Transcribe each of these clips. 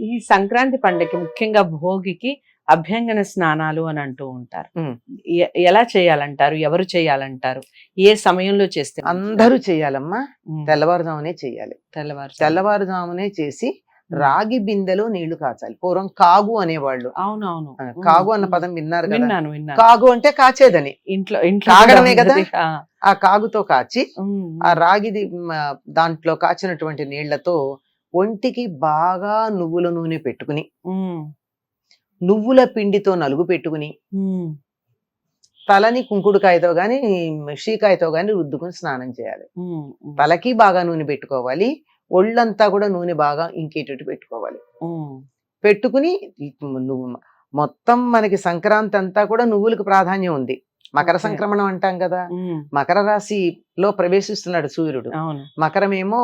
ఈ సంక్రాంతి పండుగకి ముఖ్యంగా భోగికి అభ్యంగన స్నానాలు అని అంటూ ఉంటారు. ఎలా చేయాలంటారు? ఎవరు చేయాలంటారు? ఏ సమయంలో చేస్తే అందరూ చేయాలమ్మా. తెల్లవారుజామునే చేయాలి. తెల్లవారు తెల్లవారుజామునే చేసి రాగి బిందెలో నీళ్ళు కాచాలి. పూర్వం కాగు అనేవాళ్ళు. అవునవును. కాగు అన్న పదం విన్నారు విన్నాను విన్నాను. కాగు అంటే కాచేదని. ఇంట్లో ఇంట్లో తాగడమే కూడా కదా? ఆ, కాగుతో కాచి ఆ రాగిది దాంట్లో కాచినటువంటి నీళ్ళతో ఒంటికి బాగా నువ్వుల నూనె పెట్టుకుని నువ్వుల పిండితో నలుగు పెట్టుకుని తలని కుంకుడుకాయతో గాని షీకాయతో గాని రుద్దుకుని స్నానం చేయాలి. తలకి బాగా నూనె పెట్టుకోవాలి. ఒళ్ళంతా కూడా నూనె బాగా ఇంకేటట్టు పెట్టుకోవాలి. పెట్టుకుని నువ్వు మొత్తం మనకి సంక్రాంతి అంతా కూడా నువ్వులకు ప్రాధాన్యం ఉంది. మకర. సంక్రమణం అంటాం కదా. మకర రాశిలో ప్రవేశిస్తున్నాడు సూర్యుడు. మకరమేమో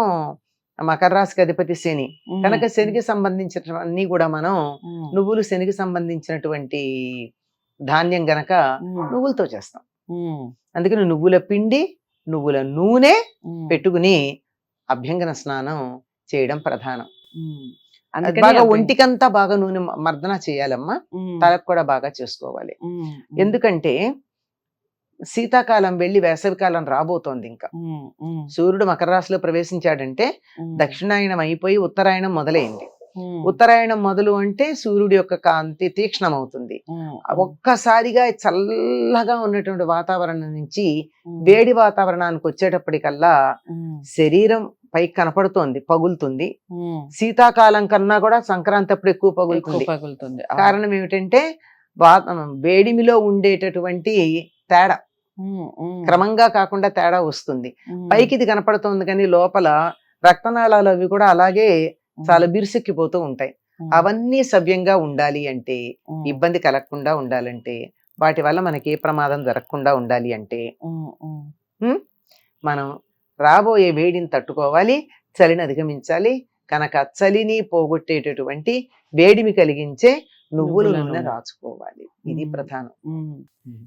మకర రాశికి అధిపతి శని. కనుక శనికి సంబంధించినవన్నీ కూడా మనం నువ్వులు శనికి సంబంధించినటువంటి ధాన్యం గనక నువ్వులతో చేస్తాం. అందుకని నువ్వుల పిండి నువ్వుల నూనె పెట్టుకుని అభ్యంగన స్నానం చేయడం ప్రధానం. బాగా ఒంటికంతా బాగా నూనె మర్దన చేయాలమ్మా. తలకు కూడా బాగా చేసుకోవాలి. ఎందుకంటే శీతాకాలం వెళ్ళి వేసవికాలం రాబోతోంది ఇంకా. సూర్యుడు మకర రాశిలో ప్రవేశించాడంటే దక్షిణాయనం అయిపోయి ఉత్తరాయణం మొదలైంది. ఉత్తరాయణం మొదలు అంటే సూర్యుడి యొక్క కాంతి తీక్ష్ణమవుతుంది. ఉమ్, ఒక్కసారిగా చల్లగా ఉన్నటువంటి వాతావరణం నుంచి వేడి వాతావరణానికి వచ్చేటప్పటికల్లా శరీరం పైకి కనపడుతోంది పగులుతుంది. శీతాకాలం కన్నా కూడా సంక్రాంతి అప్పుడు ఎక్కువ పగులుతుంది. పగులుతుంది. కారణం ఏమిటంటే వేడిమిలో ఉండేటటువంటి తేడా. క్రమంగా కాకుండా తేడా వస్తుంది. పైకి ఇది కనపడుతోంది కానీ లోపల రక్తనాళాలు అవి కూడా అలాగే చాలా బిరుసెక్కిపోతూ ఉంటాయి. అవన్నీ సవ్యంగా ఉండాలి అంటే ఇబ్బంది కలగకుండా ఉండాలంటే వాటి వల్ల మనకి ఏ ప్రమాదం జరగకుండా ఉండాలి అంటే మనం రాబోయే వేడిని తట్టుకోవాలి చలిని అధిగమించాలి కనుక చలిని పోగొట్టేటటువంటి వేడిమి కలిగించే నువ్వుల నూనె నూనె. రాచుకోవాలి. ఇది. ప్రధానం.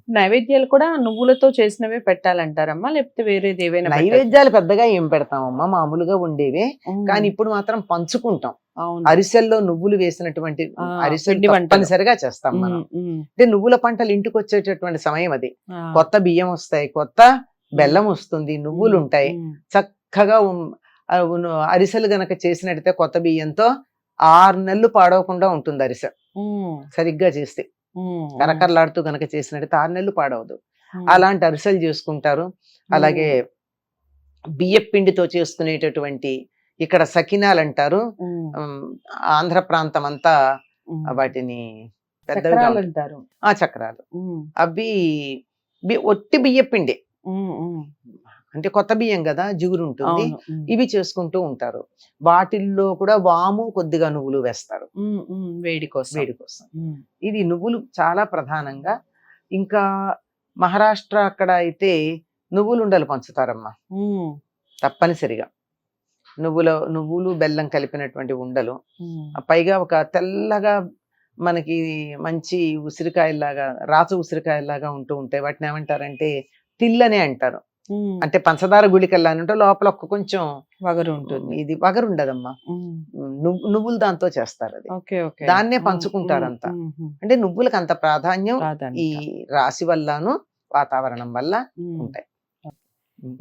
నైవేద్యాలు కూడా నువ్వులతో చేసినవే పెట్టాలంటారమ్మా? లేకపోతే వేరేది ఏవైనా? నైవేద్యాలు పెద్దగా ఏం పెడతామమ్మా? మామూలుగా ఉండేవే. కానీ ఇప్పుడు మాత్రం పంచుకుంటాం. అరిసెల్లో నువ్వులు వేసినటువంటి అరిసెలు. తప్పనిసరిగా చేస్తాం మనం. అంటే నువ్వుల పంటలు ఇంటికి వచ్చేటటువంటి సమయం అది. కొత్త బియ్యం వస్తాయి కొత్త బెల్లం వస్తుంది నువ్వులు ఉంటాయి. చక్కగా అరిసెలు గనక చేసినట్టయితే కొత్త బియ్యంతో ఆరు నెలలు పాడవకుండా ఉంటుంది అరిసె. సరిగ్గా చేస్తే. కరకరలాడుతూ గనక చేసినట్టయితే ఆరు నెలలు పాడవదు. అలాంటి అరిసెలు చేసుకుంటారు. అలాగే బియ్యం పిండితో చేసుకునేటటువంటి ఇక్కడ సకినాలు అంటారు. ఆంధ్ర ప్రాంతం అంతా వాటిని. అంటారు. ఆ చక్రాలు. అవి ఒట్టి బియ్యం పిండి అంటే కొత్త బియ్యం కదా జిగురు ఉంటుంది. ఇవి చేసుకుంటూ ఉంటారు. వాటిల్లో కూడా వాము కొద్దిగా నువ్వులు వేస్తారు. వేడి కోసం. వేడి కోసం. ఇది నువ్వులు చాలా ప్రధానంగా. ఇంకా మహారాష్ట్ర అక్కడ అయితే నువ్వులు ఉండలు పంచుతారమ్మా. తప్పనిసరిగా. నువ్వుల నువ్వులు బెల్లం కలిపినటువంటి ఉండలు. పైగా ఒక తెల్లగా మనకి మంచి ఉసిరికాయలాగా రాచు ఉసిరికాయలాగా ఉంటూ ఉంటాయి. వాటిని ఏమంటారంటే తిల్లనే అంటారు. అంటే పంచదార గుళికల్లా అని ఉంటే లోపల ఒక్క కొంచెం వగరు ఉంటుంది. ఇది వగరు ఉండదమ్మా. నువ్వులు దాంతో చేస్తారు అది. దాన్నే పంచుకుంటారంతా. అంటే నువ్వులకు అంత ప్రాధాన్యం. ఈ రాశి వల్లను వాతావరణం వల్ల. ఉంటాయి.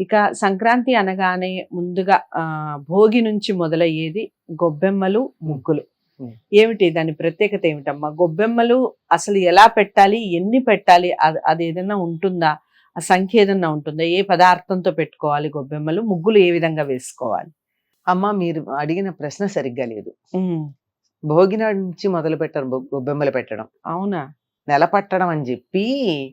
ఇక సంక్రాంతి అనగానే ముందుగా ఆ భోగి నుంచి మొదలయ్యేది గొబ్బెమ్మలు ముగ్గులు. ఏమిటి? దాని ప్రత్యేకత ఏమిటమ్మా? గొబ్బెమ్మలు అసలు ఎలా పెట్టాలి? ఎన్ని పెట్టాలి? అది అది ఏదైనా ఉంటుందా? ఆ సంఖ్య ఏదైనా ఉంటుందా. ఏ పదార్థంతో పెట్టుకోవాలి గొబ్బెమ్మలు? ముగ్గులు ఏ విధంగా వేసుకోవాలి? అమ్మ మీరు అడిగిన ప్రశ్న సరిగ్గా లేదు. ఉమ్, భోగి నాడు నుంచి మొదలు పెట్టారు గొబ్బెమ్మలు పెట్టడం. అవునా? నెల పట్టడం అని చెప్పి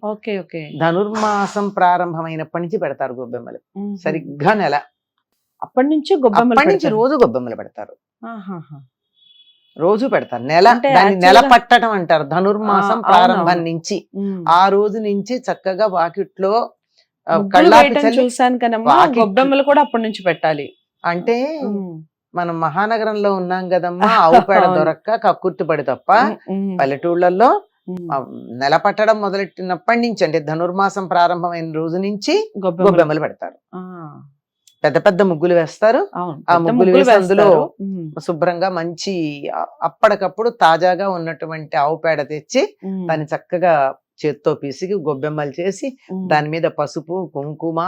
ఓకే ఓకే. ధనుర్మాసం ప్రారంభమైనప్పటి నుంచి పెడతారు గొబ్బెమ్మలు. సరిగ్గా నెల. అప్పటి నుంచి గొబ్బెమ్మలు నుంచి. రోజు గొబ్బెమ్మలు పెడతారు. రోజు పెడతారు. నెల దాన్ని నెల పట్టడం అంటారు. ధనుర్మాసం ప్రారంభం. నుంచి. ఆ రోజు నుంచి చక్కగా వాకిట్లో చూసాను కనమ్మా వాకిట్లు- గొబ్బెమ్మలు కూడా అప్పటి నుంచి పెట్టాలి. అంటే మనం మహానగరంలో ఉన్నాం కదమ్మా. ఆవు పేడ. దొరక్క కక్కుర్తి పడి తప్ప పల్లెటూళ్ళల్లో నెల పట్టడం మొదలెట్టినప్పటి నుంచి అంటే ధనుర్మాసం ప్రారంభమైన రోజు నుంచి గొబ్బెమ్మలు. పెడతారు. పెద్ద పెద్ద ముగ్గులు వేస్తారు. ఆ ముగ్గులు వేసి అందులో శుభ్రంగా మంచి అప్పటికప్పుడు తాజాగా ఉన్నటువంటి ఆవు పేడ తెచ్చి దాన్ని చక్కగా చేత్తో పిసికి గొబ్బెమ్మలు చేసి దాని మీద పసుపు కుంకుమ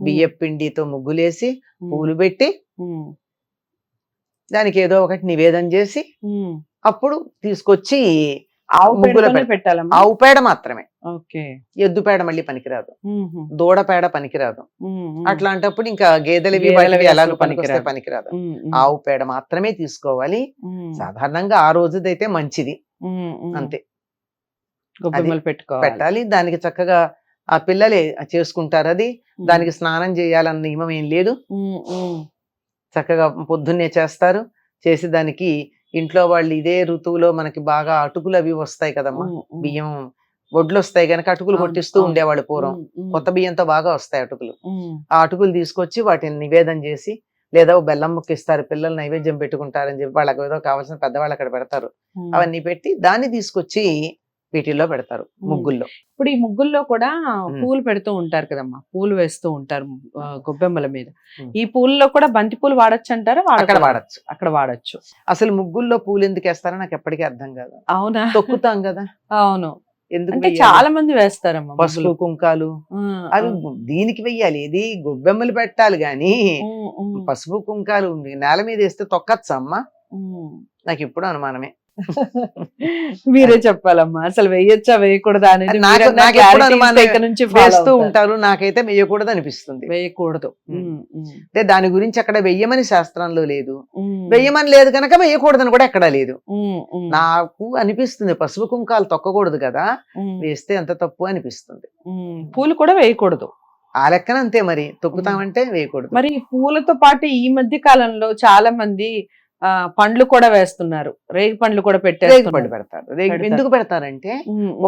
బియ్య పిండితో ముగ్గులేసి పూలు పెట్టి దానికి ఏదో ఒకటి నివేదన చేసి. అప్పుడు తీసుకొచ్చి ఆవు పెడతారు. పెట్టాలమ్మా. ఆవు పేడ మాత్రమే. ఎద్దు పేడ మళ్ళీ పనికిరాదు. దూడ పేడ పనికిరాదు. అట్లాంటప్పుడు ఇంకా గేదెలవి ఎలాగో పనికొస్తే పనికిరాదు. పనికిరాదు. ఆవు పేడ మాత్రమే తీసుకోవాలి. సాధారణంగా ఆ రోజుదైతే మంచిది. అంతే. పెట్టాలి. దానికి చక్కగా ఆ పిల్లలే చేసుకుంటారు అది. దానికి స్నానం చేయాలన్న నియమం ఏం లేదు. చక్కగా పొద్దున్నే చేస్తారు. చేసి దానికి ఇంట్లో వాళ్ళు ఇదే ఋతువులో మనకి బాగా అటుకులు అవి వస్తాయి కదమ్మా. బియ్యం వడ్లు వస్తాయి కనుక అటుకులు కొట్టిస్తూ. ఉండేవాళ్ళు పూర్వం. కొత్త బియ్యంతో బాగా వస్తాయి అటుకులు. ఆ అటుకులు తీసుకొచ్చి వాటిని నివేదన చేసి లేదా బెల్లం ముక్క ఇస్తారు పిల్లలు నైవేద్యం పెట్టుకుంటారని చెప్పి వాళ్ళకి ఏదో కావాల్సిన పెద్దవాళ్ళు అక్కడ పెడతారు. అవన్నీ పెట్టి దాన్ని తీసుకొచ్చి వీటిల్లో పెడతారు ముగ్గుల్లో. ఇప్పుడు ఈ ముగ్గుల్లో కూడా పూలు పెడుతూ ఉంటారు కదమ్మా. పూలు వేస్తూ ఉంటారు గొబ్బెమ్మల మీద. ఈ పూల్లో కూడా బంతి పూలు వాడచ్చు అంటారా? అక్కడ? వాడచ్చు. అక్కడ వాడచ్చు. అసలు ముగ్గుల్లో పూలు ఎందుకు వేస్తారో నాకు ఎప్పటికీ అర్థం కాదు. అవునా? తొక్కుతాం కదా. అవును. ఎందుకు అంటే వెయ్యాలి? చాలా మంది వేస్తారమ్మా పసుపు ముగ్గులు. కుంకాలు అవి. దీనికి వెయ్యాలి. ఇది గొబ్బెమ్మలు పెట్టాలి గాని పసుపు కుంకాలు నేల మీద వేస్తే తొక్కచ్చా అమ్మా? ఉమ్. నాకు ఇప్పుడు అనుమానమే. మీరే చెప్పాలమ్మా. అసలు వేయొచ్చా వేయకూడదా అనేది ఇక్కడ నుంచి వేస్తూ. ఉంటారు నాకైతే వేయకూడదు అనిపిస్తుంది. వేయకూడదు. అంటే దాని గురించి అక్కడ వెయ్యమని శాస్త్రంలో లేదు. వెయ్యమని లేదు కనుక వేయకూడదని కూడా ఎక్కడా లేదు. నాకు అనిపిస్తుంది పసుపు కుంకాలు తొక్కకూడదు కదా. వేస్తే ఎంత తప్పు అనిపిస్తుంది. పూలు కూడా వేయకూడదు. ఆ లెక్కన అంతే మరి. తొక్కుతామంటే వేయకూడదు. మరి పూలతో పాటు ఈ మధ్య కాలంలో చాలా మంది పండ్లు కూడా వేస్తున్నారు. రేగి పండ్లు కూడా రేగి పండు పెట్టేస్తున్నారు పెడతారు. రేగి. ఎందుకు పెడతారంటే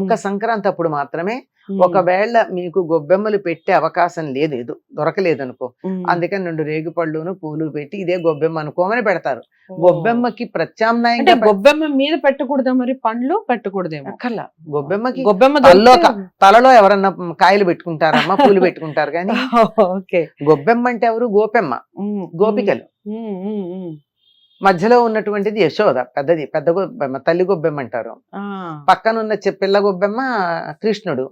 ఒక్క సంక్రాంతి అప్పుడు మాత్రమే ఒకవేళ మీకు గొబ్బెమ్మలు పెట్టే అవకాశం లేదు ఏదో దొరకలేదు అనుకో. అందుకని రెండు రేగి పళ్ళును పూలు పెట్టి ఇదే గొబ్బెమ్మ అనుకోమని పెడతారు. గొబ్బెమ్మకి ప్రత్యామ్నాయంగా గొబ్బెమ్మ మీద పెట్టకూడదా మరి? పండ్లు పెట్టకూడదేమో. అక్కర్లా. గొబ్బెమ్మకి గొబ్బెమ్మ తల్లో తలలో ఎవరన్నా కాయలు పెట్టుకుంటారమ్మా పూలు పెట్టుకుంటారు కానీ గొబ్బెమ్మ అంటే ఎవరు? గోపెమ్మ. గోపికలు. మధ్యలో ఉన్నటువంటిది యశోద. పెద్దది పెద్ద గొబ్బెమ్మ తల్లి గొబ్బెమ్మ అంటారు పక్కన ఉన్న పిల్ల గొబ్బెమ్మ కృష్ణుడు.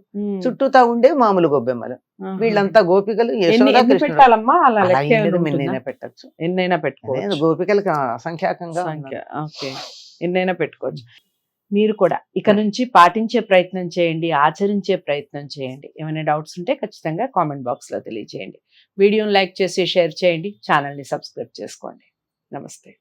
చుట్టూతా ఉండే మామూలు గొబ్బెమ్మలు. వీళ్ళంతా గోపికలు యశోద కృష్ణుడు. పెట్టచ్చు. ఎన్నైనా పెట్టుకోవచ్చు. గోపికలకు అసంఖ్యాకంగా ఎన్నైనా పెట్టుకోవచ్చు. మీరు కూడా ఇక నుంచి పాటించే ప్రయత్నం చేయండి ఆచరించే ప్రయత్నం చేయండి. ఏమైనా డౌట్స్ ఉంటే ఖచ్చితంగా కామెంట్ బాక్స్లో తెలియజేయండి వీడియోని లైక్ చేసి షేర్ చేయండి. ఛానల్ని సబ్స్క్రైబ్ చేసుకోండి. నమస్తే.